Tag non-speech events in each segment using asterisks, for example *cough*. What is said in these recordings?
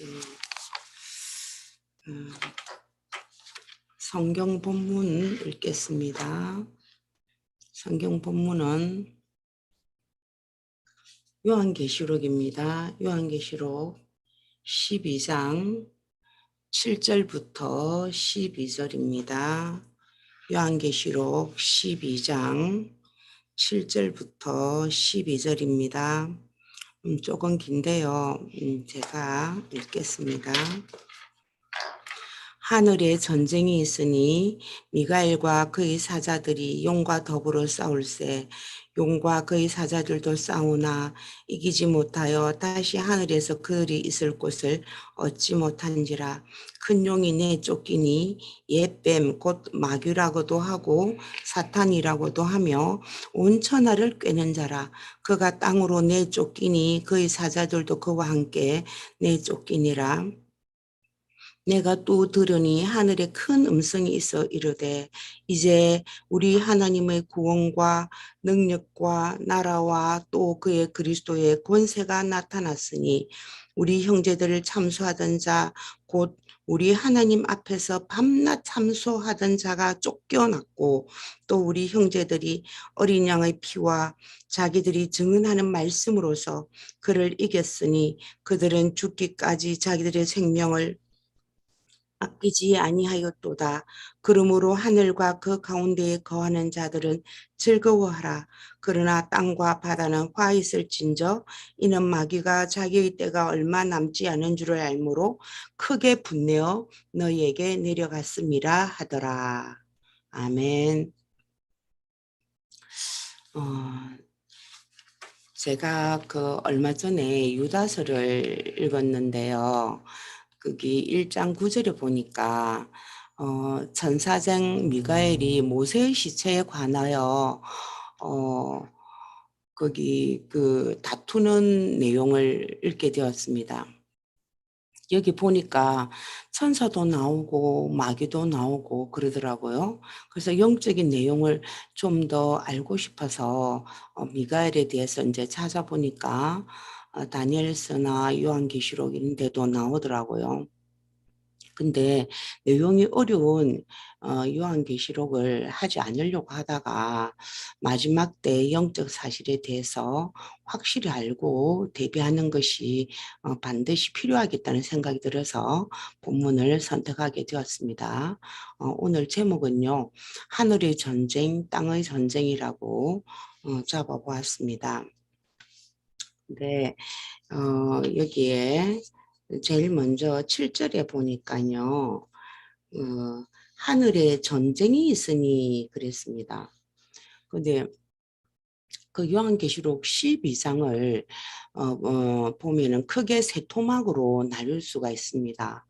음, 음, 성경 본문 읽겠습니다. 성경 본문은 요한계시록입니다. 요한계시록 12장 7절부터 12절입니다. 요한계시록 12장 7절부터 12절입니다. 음, 조금 긴데요. 음, 제가 읽겠습니다. 하늘에 전쟁이 있으니 미가엘과 그의 사자들이 용과 더불어 싸울세 용과 그의 사자들도 싸우나 이기지 못하여 다시 하늘에서 그들이 있을 곳을 얻지 못한지라. 큰 용이 내 쫓기니 옛뱀 곧 마귀라고도 하고 사탄이라고도 하며 온 천하를 꿰는 자라. 그가 땅으로 내 쫓기니 그의 사자들도 그와 함께 내 쫓기니라 내가 또 들으니 하늘에 큰 음성이 있어 이르되 이제 우리 하나님의 구원과 능력과 나라와 또 그의 그리스도의 권세가 나타났으니 우리 형제들을 참수하던 자 곧 우리 하나님 앞에서 밤낮 참소하던 자가 쫓겨났고 또 우리 형제들이 어린 양의 피와 자기들이 증언하는 말씀으로서 그를 이겼으니 그들은 죽기까지 자기들의 생명을 아끼지 아니하였도다. 그러므로 하늘과 그 가운데에 거하는 자들은 즐거워하라. 그러나 땅과 바다는 화 있을진저 이는 마귀가 자기의 때가 얼마 남지 않은 줄을 알므로 크게 분내어 너희에게 내려갔습니다 하더라. 아멘. 어, 제가 그 얼마 전에 유다서를 읽었는데요. 거기 1장 9절에 보니까 어, 전사장 미가엘이 모세의 시체에 관하여 어, 거기 그 다투는 내용을 읽게 되었습니다. 여기 보니까 천사도 나오고 마귀도 나오고 그러더라고요. 그래서 영적인 내용을 좀 더 알고 싶어서 어, 미가엘에 대해서 이제 찾아보니까 어, 다니엘서나 요한계시록 이런 데도 나오더라고요. 근데 내용이 어려운 어, 요한계시록을 하지 않으려고 하다가 마지막 때 영적 사실에 대해서 확실히 알고 대비하는 것이 어, 반드시 필요하겠다는 생각이 들어서 본문을 선택하게 되었습니다. 어, 오늘 제목은요. 하늘의 전쟁, 땅의 전쟁이라고 어, 잡아보았습니다. 네, 어, 여기에 제일 먼저 7절에 보니까요, 어, 하늘에 전쟁이 있으니 그랬습니다. 근데 그 요한계시록 12장을 어, 어, 보면은 크게 세 토막으로 나눌 수가 있습니다.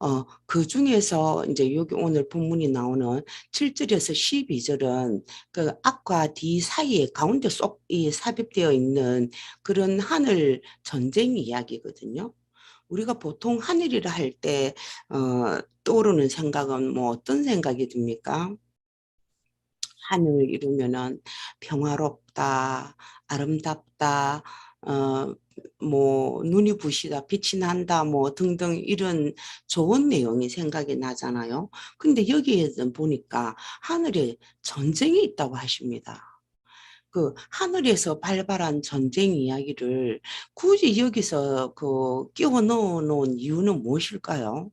어, 그 중에서 이제 여기 오늘 본문이 나오는 7절에서 12절은 그 앞과 뒤 사이에 가운데 쏙 이 삽입되어 있는 그런 하늘 전쟁 이야기거든요. 우리가 보통 하늘이라 할 때 어, 떠오르는 생각은 뭐 어떤 생각이 듭니까? 하늘 이루면은 평화롭다, 아름답다, 어, 뭐 눈이 부시다, 빛이 난다, 뭐 등등 이런 좋은 내용이 생각이 나잖아요. 근데 여기에서 보니까 하늘에 전쟁이 있다고 하십니다. 그 하늘에서 발발한 전쟁 이야기를 굳이 여기서 그 끼워 넣어 놓은 이유는 무엇일까요?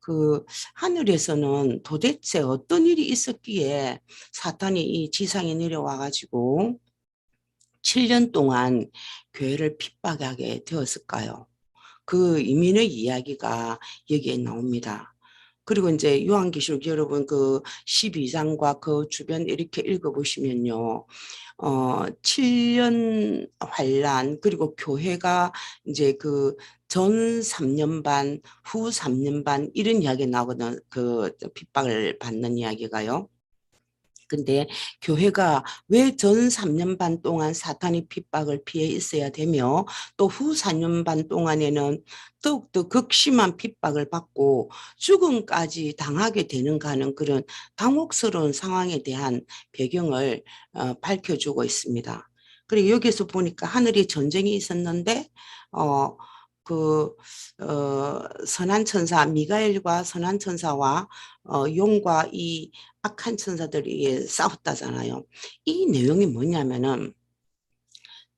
그 하늘에서는 도대체 어떤 일이 있었기에 사탄이 이 지상에 내려와 가지고 7년 동안 교회를 핍박하게 되었을까요? 그 이민의 이야기가 여기에 나옵니다. 그리고 이제 요한계시록 여러분 그 12장과 그 주변 이렇게 읽어보시면요. 어, 7년 환란 그리고 교회가 이제 그 전 3년 반, 후 3년 반 이런 이야기 나오거든. 그 핍박을 받는 이야기가요. 근데 교회가 왜 전 3년 반 동안 사탄의 핍박을 피해 있어야 되며 또 후 4년 반 동안에는 더욱더 극심한 핍박을 받고 죽음까지 당하게 되는가 하는 그런 당혹스러운 상황에 대한 배경을 어, 밝혀주고 있습니다. 그리고 여기서 보니까 하늘이 전쟁이 있었는데 어, 그 어, 선한 천사 미가엘과 선한 천사와 어, 용과 이 악한 천사들이 싸웠다잖아요. 이 내용이 뭐냐면은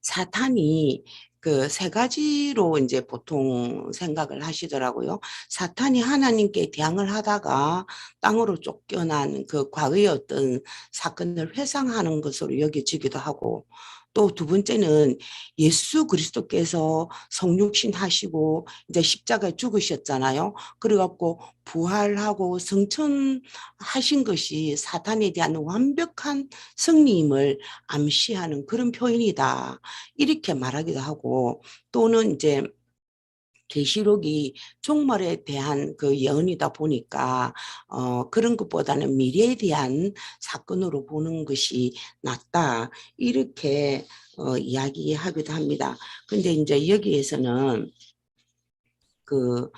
사탄이 그 세 가지로 이제 보통 생각을 하시더라고요. 사탄이 하나님께 대항을 하다가 땅으로 쫓겨난 그 과거의 어떤 사건을 회상하는 것으로 여겨지기도 하고 또 두 번째는 예수 그리스도께서 성육신 하시고 이제 십자가에 죽으셨잖아요. 그래갖고 부활하고 성천하신 것이 사탄에 대한 완벽한 승리임을 암시하는 그런 표현이다. 이렇게 말하기도 하고 또는 이제 계시록이 종말에 대한 그 예언이다 보니까 어 그런 것보다는 미래에 대한 사건으로 보는 것이 낫다 이렇게 어 이야기하기도 합니다. 근데 이제 여기에서는 그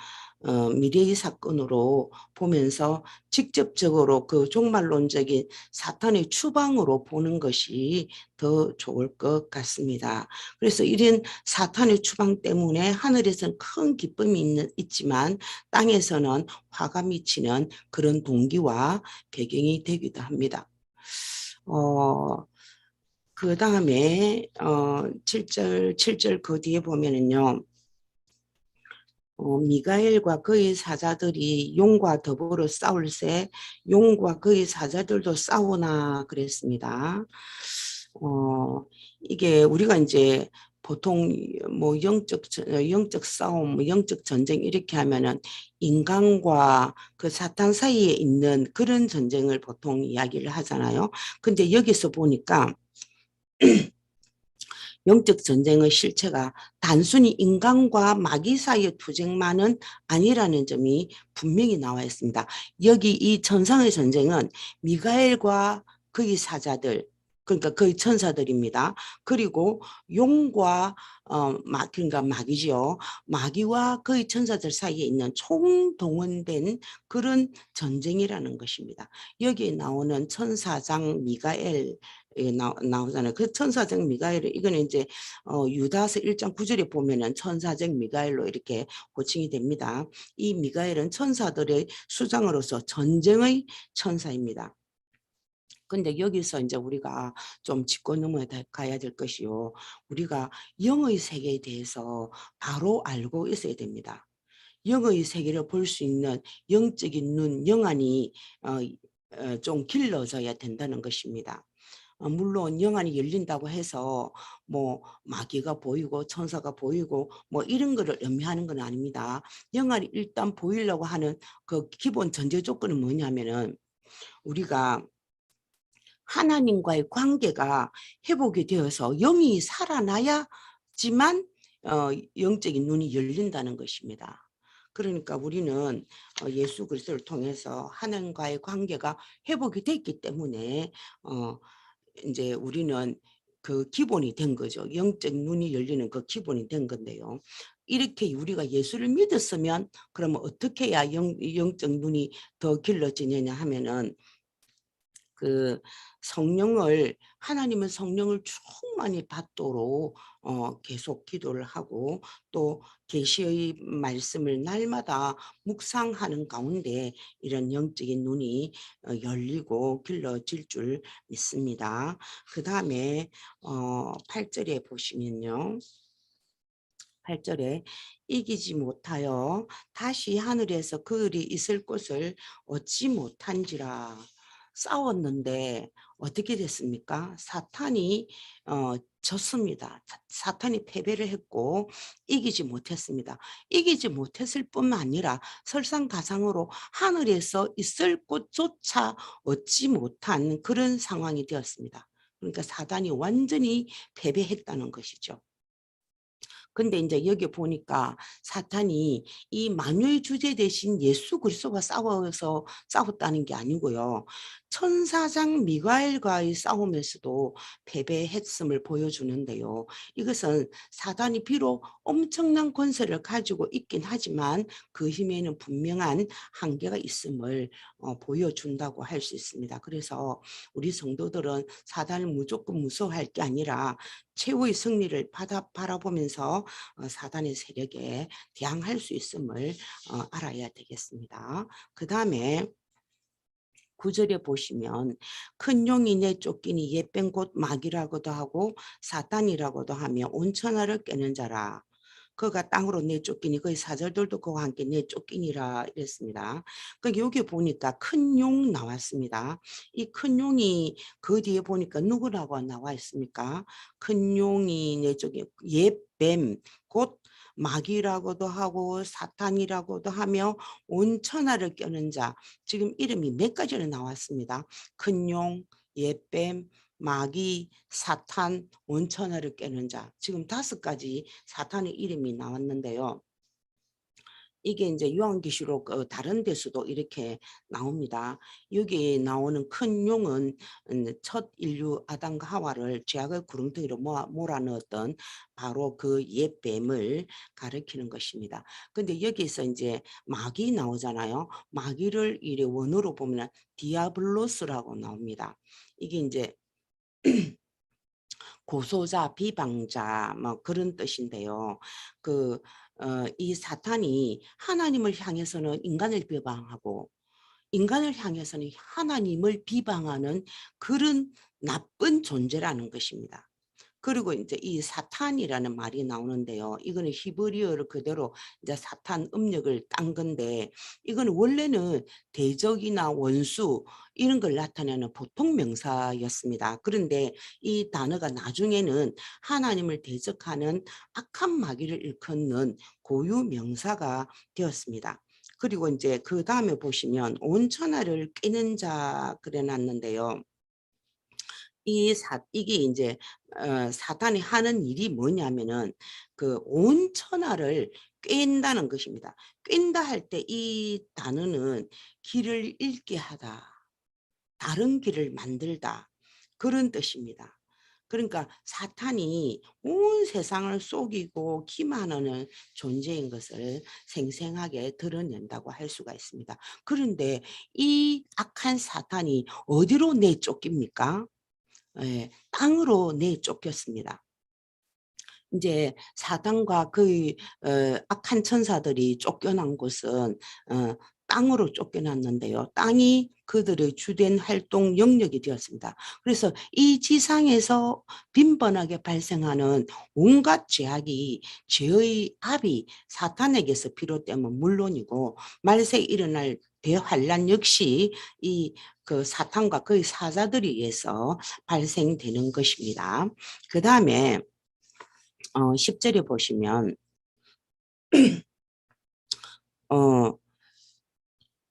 어, 미래의 사건으로 보면서 직접적으로 그 종말론적인 사탄의 추방으로 보는 것이 더 좋을 것 같습니다. 그래서 이런 사탄의 추방 때문에 하늘에서는 큰 기쁨이 있는, 있지만 땅에서는 화가 미치는 그런 동기와 배경이 되기도 합니다. 어, 그 다음에 어, 7절, 7절 그 뒤에 보면은요. 어, 미가엘과 그의 사자들이 용과 더불어 싸울새 용과 그의 사자들도 싸우나 그랬습니다. 어, 이게 우리가 이제 보통 뭐 영적 영적 싸움, 뭐 영적 전쟁 이렇게 하면은 인간과 그 사탄 사이에 있는 그런 전쟁을 보통 이야기를 하잖아요. 근데 여기서 보니까 *clears throat* 영적 전쟁의 실체가 단순히 인간과 마귀 사이의 투쟁만은 아니라는 점이 분명히 나와 있습니다. 여기 이 천상의 전쟁은 미가엘과 그의 사자들 그러니까 거의 천사들입니다. 그리고 용과 어, 마, 그러니까 마귀지요. 마귀와 거의 천사들 사이에 있는 총동원된 그런 전쟁이라는 것입니다. 여기에 나오는 천사장 미가엘 나, 나오잖아요. 그 천사적 미가엘 이거는 이제 어, 유다서 1장 9절에 보면은 천사적 미가엘로 이렇게 호칭이 됩니다. 이 미가엘은 천사들의 수장으로서 전쟁의 천사입니다. 근데 여기서 이제 우리가 좀 짚고 넘어가야 될 것이요. 우리가 영의 세계에 대해서 바로 알고 있어야 됩니다. 영의 세계를 볼 수 있는 영적인 눈, 영안이 어, 어, 좀 길러져야 된다는 것입니다. 어, 물론 영안이 열린다고 해서 뭐 마귀가 보이고 천사가 보이고 뭐 이런 거를 의미하는 건 아닙니다. 영안이 일단 보이려고 하는 그 기본 전제 조건은 뭐냐면은 우리가 하나님과의 관계가 회복이 되어서 영이 살아나야지만 어, 영적인 눈이 열린다는 것입니다. 그러니까 우리는 어, 예수 그리스도를 통해서 하나님과의 관계가 회복이 됐기 때문에 어, 이제 우리는 그 기본이 된 거죠. 영적 눈이 열리는 그 기본이 된 건데요. 이렇게 우리가 예수를 믿었으면 그러면 어떻게 해야 영, 영적 눈이 더 길러지느냐 하면은 그 성령을 하나님은 성령을 충만히 받도록 어, 계속 기도를 하고 또 계시의 말씀을 날마다 묵상하는 가운데 이런 영적인 눈이 어, 열리고 길러질 줄 믿습니다. 그 다음에 어, 8절에 보시면요. 8절에 이기지 못하여 다시 하늘에서 그 을이 있을 곳을 얻지 못한지라 싸웠는데 어떻게 됐습니까? 사탄이 어, 졌습니다. 사탄이 패배를 했고 이기지 못했습니다. 이기지 못했을 뿐만 아니라 설상가상으로 하늘에서 있을 곳조차 얻지 못한 그런 상황이 되었습니다. 그러니까 사단이 완전히 패배했다는 것이죠. 근데 이제 여기 보니까 사탄이 이 만유의 주제 대신 예수 그리스도가 싸워서 싸웠다는 게 아니고요. 천사장 미가엘과의 싸움에서도 패배했음을 보여주는데요. 이것은 사단이 비록 엄청난 권세를 가지고 있긴 하지만 그 힘에는 분명한 한계가 있음을 어, 보여준다고 할 수 있습니다. 그래서 우리 성도들은 사단을 무조건 무서워할 게 아니라 최후의 승리를 받아 바라보면서 어, 사단의 세력에 대항할 수 있음을 어, 알아야 되겠습니다. 그 다음에 구절에 보시면 큰 용이 내 쫓기니 옛뱀 곧 마귀라고도 하고 사탄이라고도 하며 온천하를 깨는 자라. 그가 땅으로 내쫓기니 그의 사절들도 그와 함께 내쫓기니라 이랬습니다. 그 여기 보니까 큰 용 나왔습니다. 이 큰 용이 그 뒤에 보니까 누구라고 나와 있습니까? 큰 용이 내쫓기 옛뱀 곧 마귀라고도 하고 사탄이라고도 하며 온천하를 껴는 자 지금 이름이 몇 가지나 나왔습니다. 큰 용, 옛뱀, 마귀, 사탄, 온천하를 깨는 자 지금 다섯 가지 사탄의 이름이 나왔는데요. 이게 이제 요한계시록 어, 다른 데서도 이렇게 나옵니다. 여기 나오는 큰 용은 음, 첫 인류 아담과 하와를 죄악의 구름텅이로 몰아넣었던 바로 그 옛 뱀을 가리키는 것입니다. 근데 여기서 이제 마귀 나오잖아요. 마귀를 이래 원어로 보면 디아블로스라고 나옵니다. 이게 이제 *clears throat* 고소자, 비방자 뭐 그런 뜻인데요. 그 어, 이 사탄이 하나님을 향해서는 인간을 비방하고 인간을 향해서는 하나님을 비방하는 그런 나쁜 존재라는 것입니다. 그리고 이제 이 사탄이라는 말이 나오는데요. 이거는 히브리어를 그대로 이제 사탄 음력을 딴 건데 이거는 원래는 대적이나 원수 이런 걸 나타내는 보통 명사였습니다. 그런데 이 단어가 나중에는 하나님을 대적하는 악한 마귀를 일컫는 고유 명사가 되었습니다. 그리고 이제 그 다음에 보시면 온천하를 끼는 자 그래놨는데요. 이 사, 이게 이제 어, 사탄이 하는 일이 뭐냐면은 그 온 천하를 꿰다는 것입니다. 꿰다 할 때 이 단어는 길을 잃게 하다. 다른 길을 만들다. 그런 뜻입니다. 그러니까 사탄이 온 세상을 속이고 기만하는 존재인 것을 생생하게 드러낸다고 할 수가 있습니다. 그런데 이 악한 사탄이 어디로 내쫓깁니까? 예, 땅으로 내쫓겼습니다. 이제 사단과 그 어, 악한 천사들이 쫓겨난 곳은 어, 땅으로 쫓겨났는데요. 땅이 그들의 주된 활동 영역이 되었습니다. 그래서 이 지상에서 빈번하게 발생하는 온갖 죄악이 죄의 압이 사탄에게서 비롯되면 물론이고 말세 일어날 대환란 역시 이 그 사탄과 그의 사자들에 의해서 발생되는 것입니다. 그 다음에 어 10절에 보시면 *clears throat* 어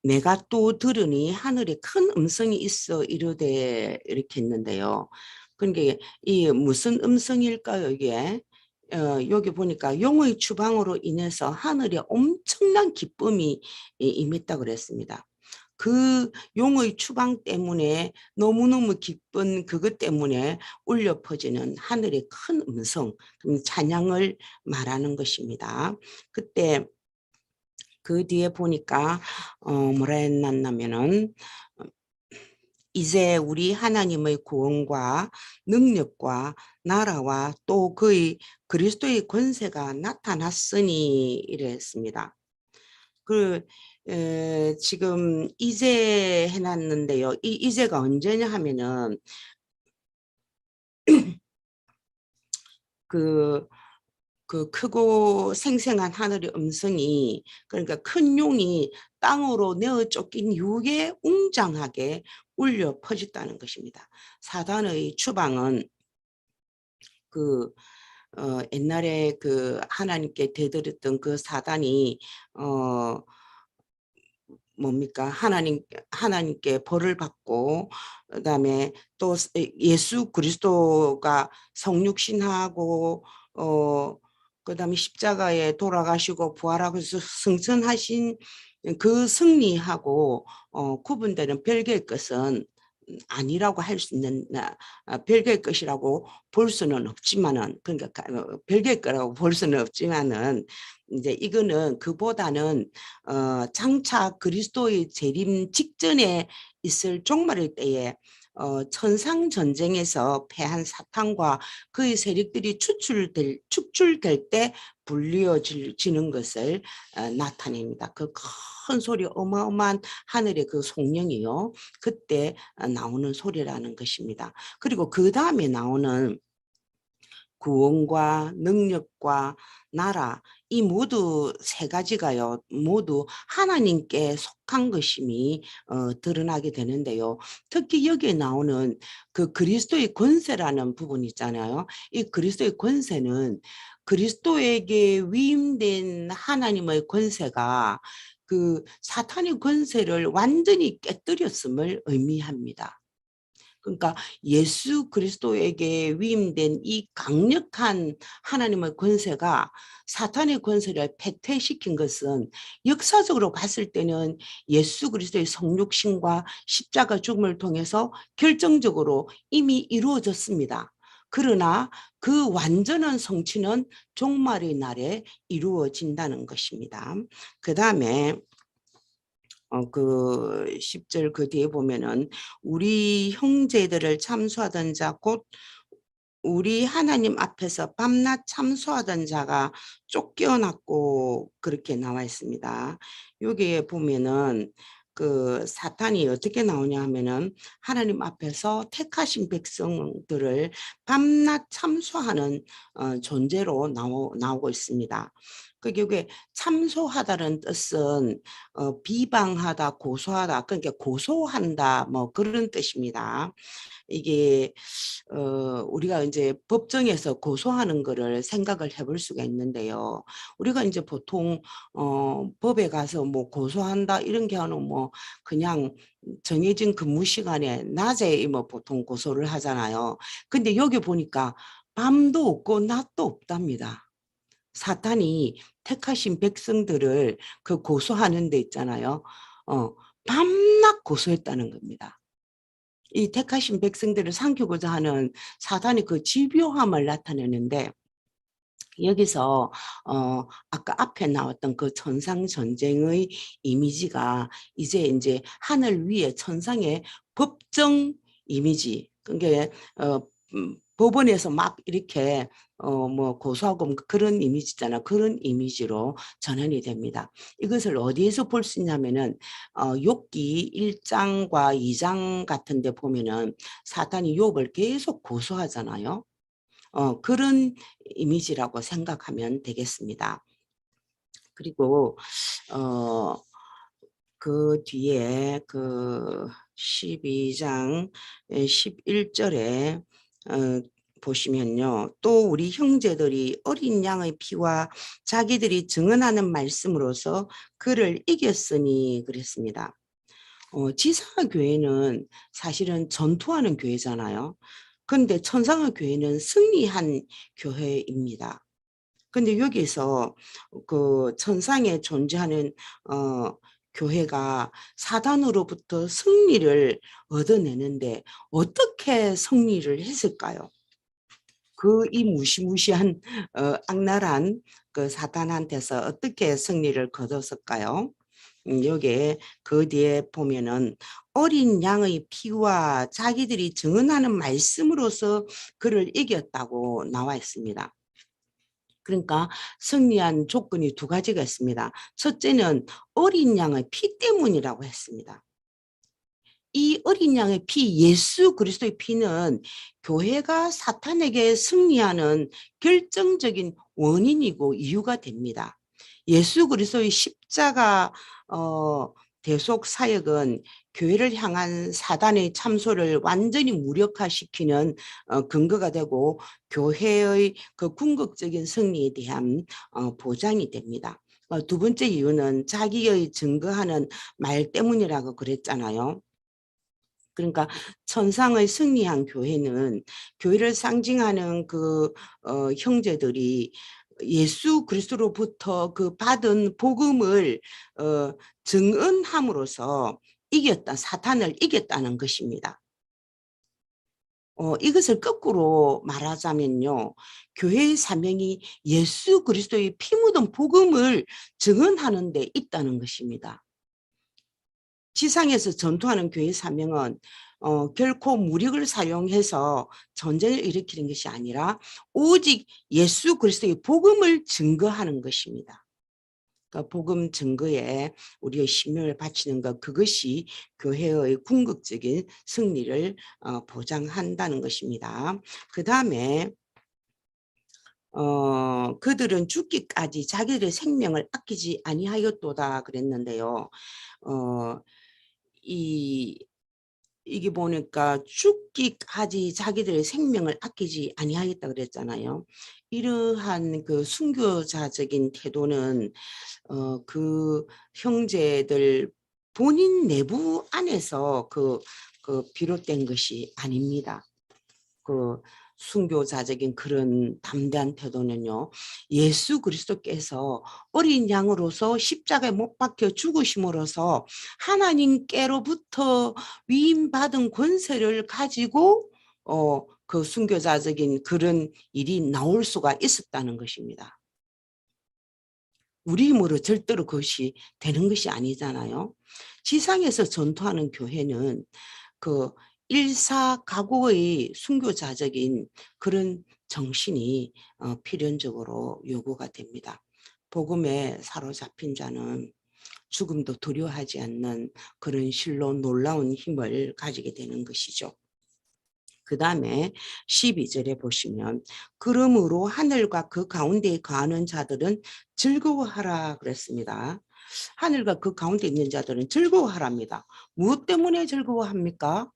내가 또 들으니 하늘에 큰 음성이 있어 이르되 이렇게 했는데요. 그러니까 이 무슨 음성일까요 이게? 어, 여기 보니까 용의 추방으로 인해서 하늘에 엄청난 기쁨이 임했다 그랬습니다. 그 용의 추방 때문에 너무너무 기쁜 그것 때문에 울려 퍼지는 하늘의 큰 음성, 찬양을 말하는 것입니다. 그때 그 뒤에 보니까 어 뭐라 했냐면은 이제 우리 하나님의 구원과 능력과 나라와 또 그의 그리스도의 권세가 나타났으니 이랬습니다. 그 에, 지금 이제 해놨는데요. 이 이제가 언제냐 하면은 그 그 *clears throat* 크고 생생한 하늘의 음성이 그러니까 큰 용이 땅으로 내어 쫓긴 이후에 웅장하게 울려 퍼졌다는 것입니다. 사단의 추방은 그 어, 옛날에 그 하나님께 대들었던 그 사단이 어 뭡니까? 하나님 하나님께 벌을 받고 그다음에 또 예수 그리스도가 성육신하고 어 그다음에 십자가에 돌아가시고 부활하고 승천하신 그 승리하고 어, 구분되는 별개의 것은 아니라고 할 수 있는 아, 별개의 것이라고 볼 수는 없지만은 그러니까 어, 별개의 거라고 볼 수는 없지만은 이제 이거는 그보다는 어, 장차 그리스도의 재림 직전에 있을 종말의 때에 어, 천상 전쟁에서 패한 사탄과 그의 세력들이 추출될 축출될 때 불리어지는 것을 어, 나타냅니다. 그 큰 소리 어마어마한 하늘의 그 송령이요. 그때 어, 나오는 소리라는 것입니다. 그리고 그 다음에 나오는 구원과 능력과 나라 이 모두 세 가지가요 모두 하나님께 속한 것임이 어, 드러나게 되는데요 특히 여기에 나오는 그 그리스도의 권세라는 부분 있잖아요 이 그리스도의 권세는 그리스도에게 위임된 하나님의 권세가 그 사탄의 권세를 완전히 깨뜨렸음을 의미합니다. 그러니까 예수 그리스도에게 위임된 이 강력한 하나님의 권세가 사탄의 권세를 패퇴시킨 것은 역사적으로 봤을 때는 예수 그리스도의 성육신과 십자가 죽음을 통해서 결정적으로 이미 이루어졌습니다. 그러나 그 완전한 성취는 종말의 날에 이루어진다는 것입니다. 그 다음에 어, 그 10절 그 뒤에 보면은 우리 형제들을 참수하던 자 곧 우리 하나님 앞에서 밤낮 참수하던 자가 쫓겨났고 그렇게 나와 있습니다. 여기에 보면은 그 사탄이 어떻게 나오냐 하면은 하나님 앞에서 택하신 백성들을 밤낮 참수하는 어, 존재로 나오, 나오고 있습니다. 그 결국에 참소하다는 뜻은 어, 비방하다, 고소하다, 그러니까 고소한다, 뭐 그런 뜻입니다. 이게 어, 우리가 이제 법정에서 고소하는 거를 생각을 해볼 수가 있는데요. 우리가 이제 보통 어, 법에 가서 뭐 고소한다 이런 경우는 뭐 그냥 정해진 근무 시간에 낮에 뭐 보통 고소를 하잖아요. 근데 여기 보니까 밤도 없고 낮도 없답니다. 사탄이 택하신 백성들을 그 고소하는 데 있잖아요. 어, 밤낮 고소했다는 겁니다. 이 택하신 백성들을 삼키고자 하는 사탄의 그 집요함을 나타내는데 여기서 어 아까 앞에 나왔던 그 천상 전쟁의 이미지가 이제 이제 하늘 위에 천상의 법정 이미지 그러니까 어 음, 법원에서 막 이렇게 어 뭐 고소하고 뭐 그런 이미지잖아. 그런 이미지로 전환이 됩니다. 이것을 어디에서 볼 수 있냐면은 어 욥기 1장과 2장 같은 데 보면은 사탄이 욥을 계속 고소하잖아요. 어 그런 이미지라고 생각하면 되겠습니다. 그리고 어 그 뒤에 그 12장 11절에 어, 보시면요. 또 우리 형제들이 어린 양의 피와 자기들이 증언하는 말씀으로서 그를 이겼으니 그랬습니다. 어, 지사교회는 사실은 전투하는 교회잖아요. 근데 천상의 교회는 승리한 교회입니다. 근데 여기서 그 천상에 존재하는 어 교회가 사단으로부터 승리를 얻어내는데 어떻게 승리를 했을까요? 그 이 무시무시한 어, 악랄한 그 사단한테서 어떻게 승리를 거뒀을까요? 음, 여기에 그 뒤에 보면은 어린 양의 피와 자기들이 증언하는 말씀으로서 그를 이겼다고 나와 있습니다. 그러니까 승리한 조건이 두 가지가 있습니다. 첫째는 어린 양의 피 때문이라고 했습니다. 이 어린 양의 피, 예수 그리스도의 피는 교회가 사탄에게 승리하는 결정적인 원인이고 이유가 됩니다. 예수 그리스도의 십자가 어, 대속 사역은 교회를 향한 사단의 참소를 완전히 무력화시키는 어, 근거가 되고 교회의 그 궁극적인 승리에 대한 어, 보장이 됩니다. 어, 두 번째 이유는 자기의 증거하는 말 때문이라고 그랬잖아요. 그러니까 천상의 승리한 교회는 교회를 상징하는 그 어, 형제들이 예수 그리스도로부터 그 받은 복음을 어, 증언함으로써 이겼다 사탄을 이겼다는 것입니다. 어, 이것을 거꾸로 말하자면요. 교회의 사명이 예수 그리스도의 피 묻은 복음을 증언하는 데 있다는 것입니다. 지상에서 전투하는 교회 사명은 어, 결코 무력을 사용해서 전쟁을 일으키는 것이 아니라 오직 예수 그리스도의 복음을 증거하는 것입니다. 그 복음 증거에 우리의 신명을 바치는 것 그것이 교회의 궁극적인 승리를 어, 보장한다는 것입니다. 그 다음에 어, 그들은 죽기까지 자기들의 생명을 아끼지 아니하였도다 그랬는데요. 어, 이 이게 보니까 죽기까지 자기들의 생명을 아끼지 아니하겠다 그랬잖아요. 이러한 그 순교자적인 태도는 어, 그 형제들 본인 내부 안에서 그, 그 비롯된 것이 아닙니다. 그 순교자적인 그런 담대한 태도는요. 예수 그리스도께서 어린 양으로서 십자가에 못 박혀 죽으심으로써 하나님께로부터 위임받은 권세를 가지고 어, 그 순교자적인 그런 일이 나올 수가 있었다는 것입니다. 우리 힘으로 절대로 그것이 되는 것이 아니잖아요. 지상에서 전투하는 교회는 그 일사 가구의 순교 자적인 그런 정신이 어, 필연적으로 요구가 됩니다. 복음에 사로잡힌 자는 죽음도 두려워하지 않는 그런 실로 놀라운 힘을 가지게 되는 것이죠. 그 다음에 12절에 보시면 그러므로 하늘과 그 가운데에 거하는 자들은 즐거워하라 그랬습니다. 하늘과 그 가운데 있는 자들은 즐거워하랍니다. 무엇 때문에 즐거워합니까?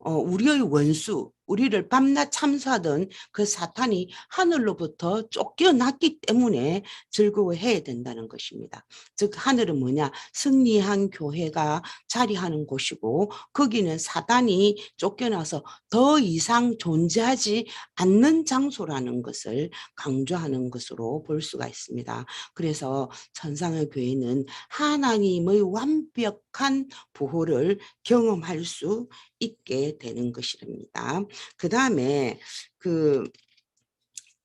어, 우리의 원수, 우리를 밤낮 참수하던 그 사탄이 하늘로부터 쫓겨났기 때문에 즐거워해야 된다는 것입니다. 즉 하늘은 뭐냐? 승리한 교회가 자리하는 곳이고 거기는 사단이 쫓겨나서 더 이상 존재하지 않는 장소라는 것을 강조하는 것으로 볼 수가 있습니다. 그래서 천상의 교회는 하나님의 완벽한 보호를 경험할 수 있게 되는 것입니다. 그 다음에 그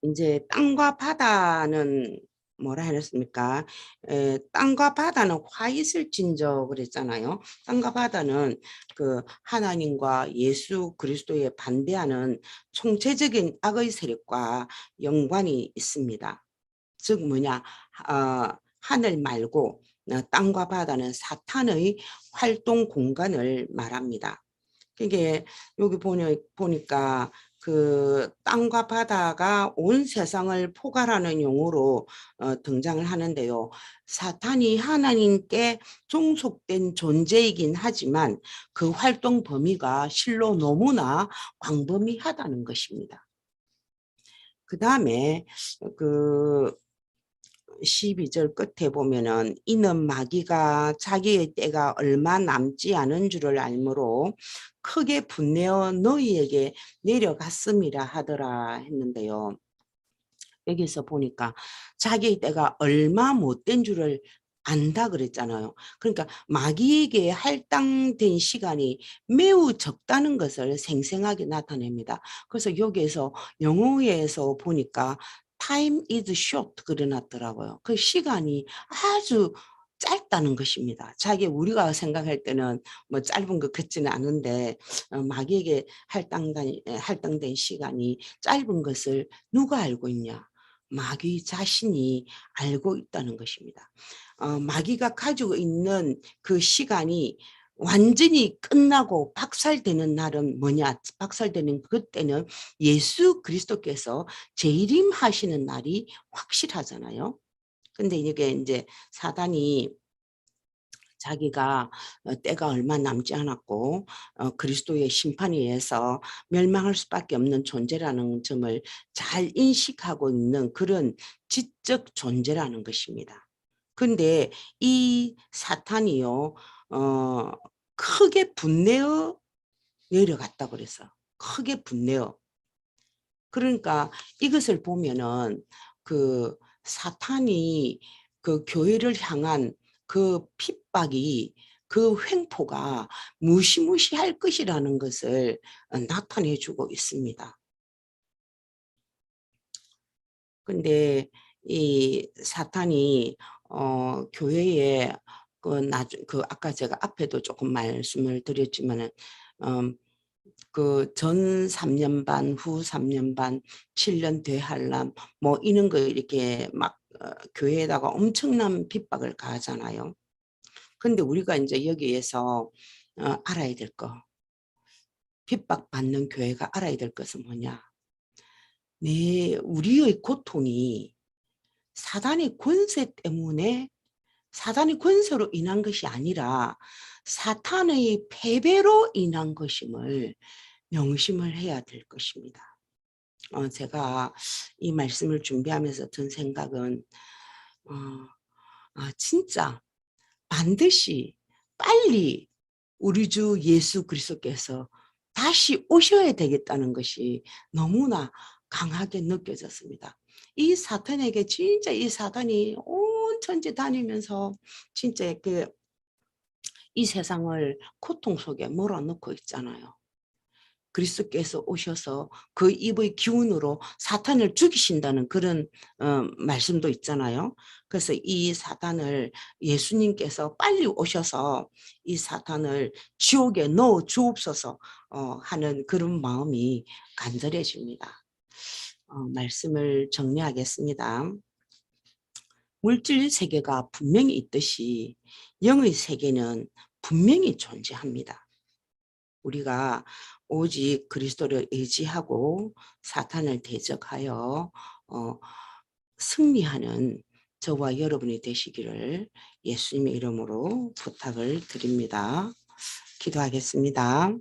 이제 땅과 바다는 뭐라 해놨습니까? 에, 땅과 바다는 화 있을 진저 그랬잖아요. 땅과 바다는 그 하나님과 예수 그리스도에 반대하는 총체적인 악의 세력과 연관이 있습니다. 즉 뭐냐? 어, 하늘 말고 어, 땅과 바다는 사탄의 활동 공간을 말합니다. 이게 여기 보니, 보니까 그 땅과 바다가 온 세상을 포괄하는 용어로 어, 등장을 하는데요. 사탄이 하나님께 종속된 존재이긴 하지만 그 활동 범위가 실로 너무나 광범위하다는 것입니다. 그 다음에 그 12절 끝에 보면은 이는 마귀가 자기의 때가 얼마 남지 않은 줄을 알므로 크게 분내어 너희에게 내려갔음이라 하더라 했는데요. 여기서 보니까 자기의 때가 얼마 못된 줄을 안다 그랬잖아요. 그러니까 마귀에게 할당된 시간이 매우 적다는 것을 생생하게 나타냅니다. 그래서 여기에서 영어에서 보니까 time is short 그려놨더라고요. 그 시간이 아주 짧다는 것입니다. 자기 우리가 생각할 때는 뭐 짧은 것 같지는 않은데 어, 마귀에게 할당된, 할당된 시간이 짧은 것을 누가 알고 있냐? 마귀 자신이 알고 있다는 것입니다. 어, 마귀가 가지고 있는 그 시간이 완전히 끝나고 박살되는 날은 뭐냐? 박살되는 그때는 예수 그리스도께서 재림하시는 날이 확실하잖아요. 근데 이게 이제 사단이 자기가 어, 때가 얼마 남지 않았고 어, 그리스도의 심판에 의해서 멸망할 수밖에 없는 존재라는 점을 잘 인식하고 있는 그런 지적 존재라는 것입니다. 근데 이 사탄이요 어, 크게 분내어 내려갔다 그래서 크게 분내어 그러니까 이것을 보면은 그 사탄이 그 교회를 향한 그 핍박이 그 횡포가 무시무시할 것이라는 것을 어, 나타내 주고 있습니다. 근데 이 사탄이 어 교회에 그 나중 그 아까 제가 앞에도 조금 말씀을 드렸지만은 음, 그전 3년 반, 후 3년 반, 7년 되할람 뭐 이런 거 이렇게 막 어, 교회에다가 엄청난 핍박을 가하잖아요. 근데 우리가 이제 여기에서 어, 알아야 될 거. 핍박받는 교회가 알아야 될 것은 뭐냐? 네, 우리의 고통이 사단의 권세 때문에 사단의 권세로 인한 것이 아니라 사탄의 패배로 인한 것임을 명심을 해야 될 것입니다. 어, 제가 이 말씀을 준비하면서 든 생각은 어, 아, 진짜 반드시 빨리 우리 주 예수 그리스도께서 다시 오셔야 되겠다는 것이 너무나 강하게 느껴졌습니다. 이 사탄에게 진짜 이 사단이 온 천지 다니면서 진짜 그 이 세상을 고통 속에 몰아넣고 있잖아요. 그리스도께서 오셔서 그 입의 기운으로 사탄을 죽이신다는 그런 어, 말씀도 있잖아요. 그래서 이 사탄을 예수님께서 빨리 오셔서 이 사탄을 지옥에 넣어 주옵소서 어, 하는 그런 마음이 간절해집니다. 어, 말씀을 정리하겠습니다. 물질 세계가 분명히 있듯이 영의 세계는 분명히 존재합니다. 우리가 오직 그리스도를 의지하고 사탄을 대적하여 어, 승리하는 저와 여러분이 되시기를 예수님의 이름으로 부탁을 드립니다. 기도하겠습니다.